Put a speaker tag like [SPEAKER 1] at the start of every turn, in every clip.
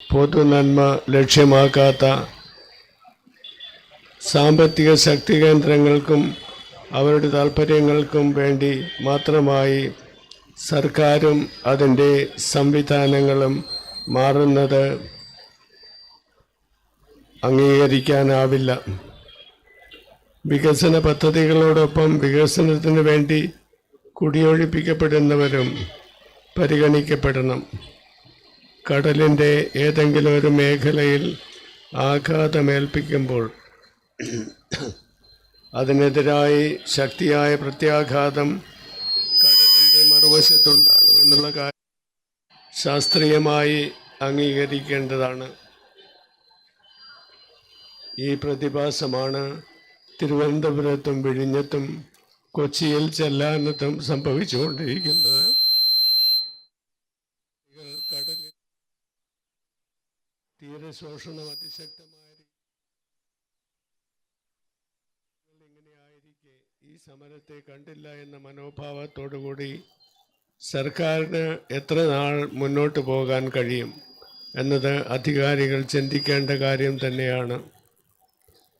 [SPEAKER 1] പൊതുനന്മ ലക്ഷ്യമാക്കാത്ത സാമ്പത്തിക ശക്തി കേന്ദ്രങ്ങൾക്കും അവരുടെ താല്പര്യങ്ങൾക്കും വേണ്ടി മാത്രമായി സർക്കാരും അതിന്റെ സംവിധാനങ്ങളും മാറുന്നത് അംഗീകരിക്കാനാവില്ല. വികസന പദ്ധതികളോടൊപ്പം വികസനത്തിന് വേണ്ടി കുടിയൊഴിപ്പിക്കപ്പെടുന്നവരും പരിഗണിക്കപ്പെടണം. കടലിന്റെ ഏതെങ്കിലും ഒരു മേഖലയിൽ ആഘാതമേൽപ്പിക്കുമ്പോൾ അതിനെതിരായി ശക്തിയായ പ്രത്യാഘാതം കടലിന്റെ മറുവശത്തുണ്ടാകുമെന്നുള്ള കാര്യം ശാസ്ത്രീയമായി അംഗീകരിക്കേണ്ടതാണ്. ഈ പ്രതിഭാസമാണ് തിരുവനന്തപുരത്തും വിഴിഞ്ഞത്തും കൊച്ചിയിൽ ചെല്ലാനത്തും സംഭവിച്ചുകൊണ്ടിരിക്കുന്നത്. തീരശോഷണം അതിശക്തമായ രീതിയിൽ ഇങ്ങനെയായിരിക്കെ ഈ സമരത്തെ കണ്ടില്ല എന്ന മനോഭാവത്തോടുകൂടി സർക്കാരിന് എത്ര നാൾ മുന്നോട്ട് പോകാൻ കഴിയും എന്നത് അധികാരികൾ ചിന്തിക്കേണ്ട കാര്യം തന്നെയാണ്.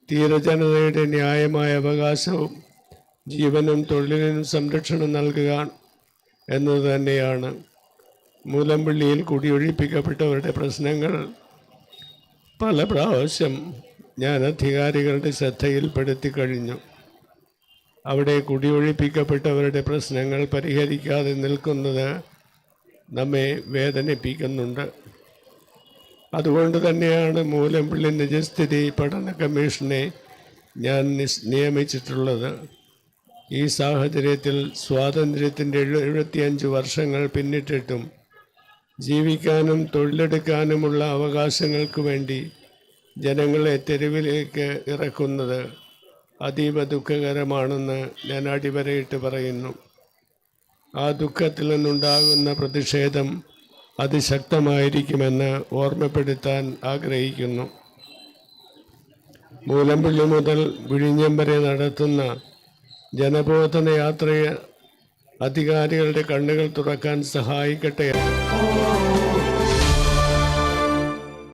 [SPEAKER 1] തീരജനതയുടെ ന്യായമായ അവകാശവും ജീവനും തൊഴിലിനും സംരക്ഷണം നൽകുക എന്നത് തന്നെയാണ്. മൂലമ്പള്ളിയിൽ കുടിയൊഴിപ്പിക്കപ്പെട്ടവരുടെ പ്രശ്നങ്ങൾ പല പ്രാവശ്യം ഞാൻ അധികാരികളുടെ ശ്രദ്ധയിൽപ്പെടുത്തി കഴിഞ്ഞു. അവിടെ കുടിയൊഴിപ്പിക്കപ്പെട്ടവരുടെ പ്രശ്നങ്ങൾ പരിഹരിക്കാതെ നിൽക്കുന്നത് നമ്മെ വേദനിപ്പിക്കുന്നുണ്ട്. അതുകൊണ്ട് തന്നെയാണ് മൂലംപിള്ളി നിജസ്ഥിതി പഠന കമ്മീഷനെ ഞാൻ നിയമിച്ചിട്ടുള്ളത്. ഈ സാഹചര്യത്തിൽ സ്വാതന്ത്ര്യത്തിന്റെ എഴു എഴുപത്തിയഞ്ച് വർഷങ്ങൾ പിന്നിട്ടിട്ടും ജീവിക്കാനും തൊഴിലെടുക്കാനുമുള്ള അവകാശങ്ങൾക്ക് വേണ്ടി ജനങ്ങളെ തെരുവിലേക്ക് ഇറക്കുന്നത് അതീവ ദുഃഖകരമാണെന്ന് ഞാൻ അടിവരയിട്ട് പറയുന്നു. ആ ദുഃഖത്തിൽ നിന്നുണ്ടാകുന്ന പ്രതിഷേധം അതിശക്തമായിരിക്കുമെന്ന് ഓർമ്മപ്പെടുത്താൻ ആഗ്രഹിക്കുന്നു. മൂലമ്പള്ളി മുതൽ വിഴിഞ്ഞം വരെ നടത്തുന്ന ജനബോധന യാത്രയെ അധികാരികളുടെ കണ്ണുകൾ തുറക്കാൻ സഹായിക്കട്ടെ.